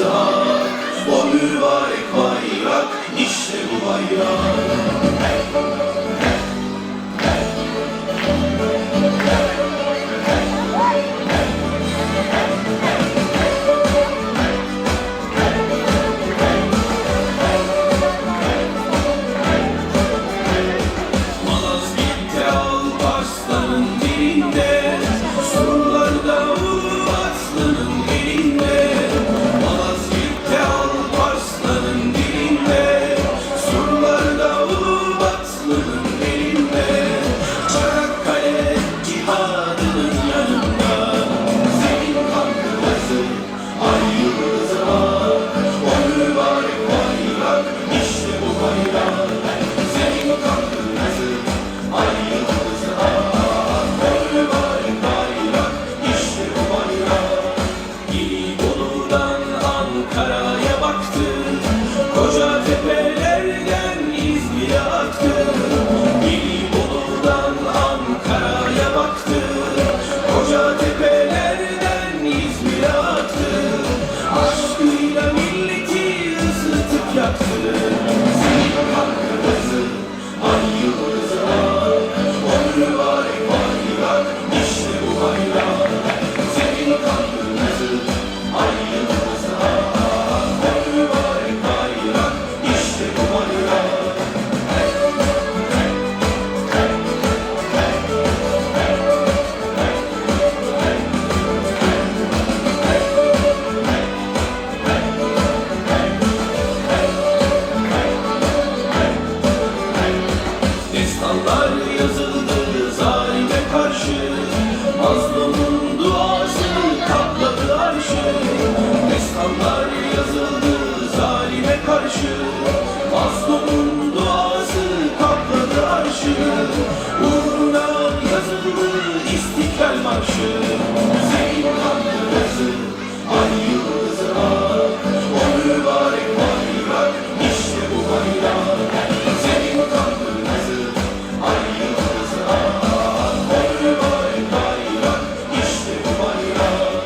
Oysa o karşı Mazlumun duası kapladı arşını Uğruna yazıldı istiklal marşı. Hüseyin kanlı yazı ay yıldızı ak O mübarek bayrak işte bu bayrak. Hüseyin kanlı yazı ay yıldızı ak O işte bu bayrak.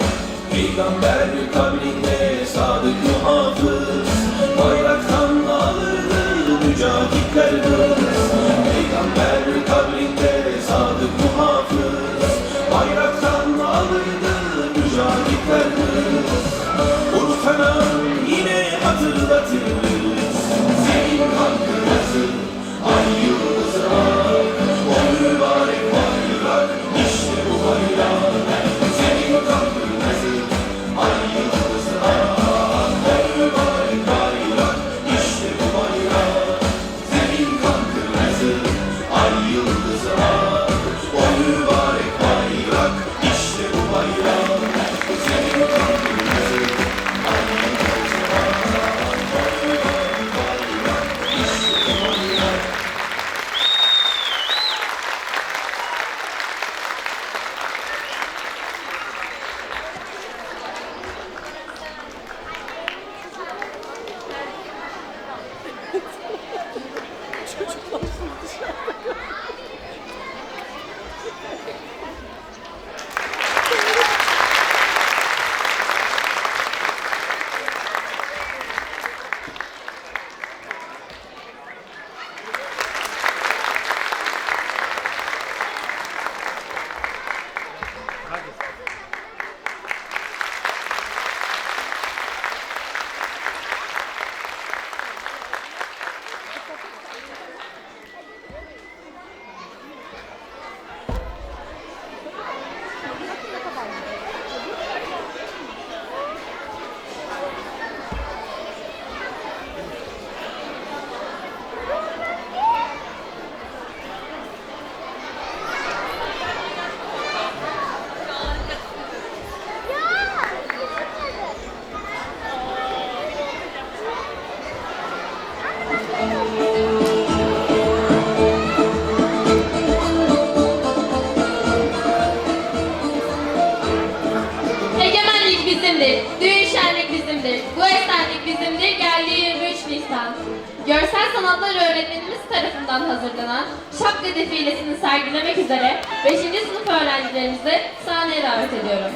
Peygamber kanlı the sun. Görsel Sanatlar Öğretmenimiz tarafından hazırlanan şapka defilesini sergilemek üzere 5. sınıf öğrencilerimizi sahneye davet ediyorum.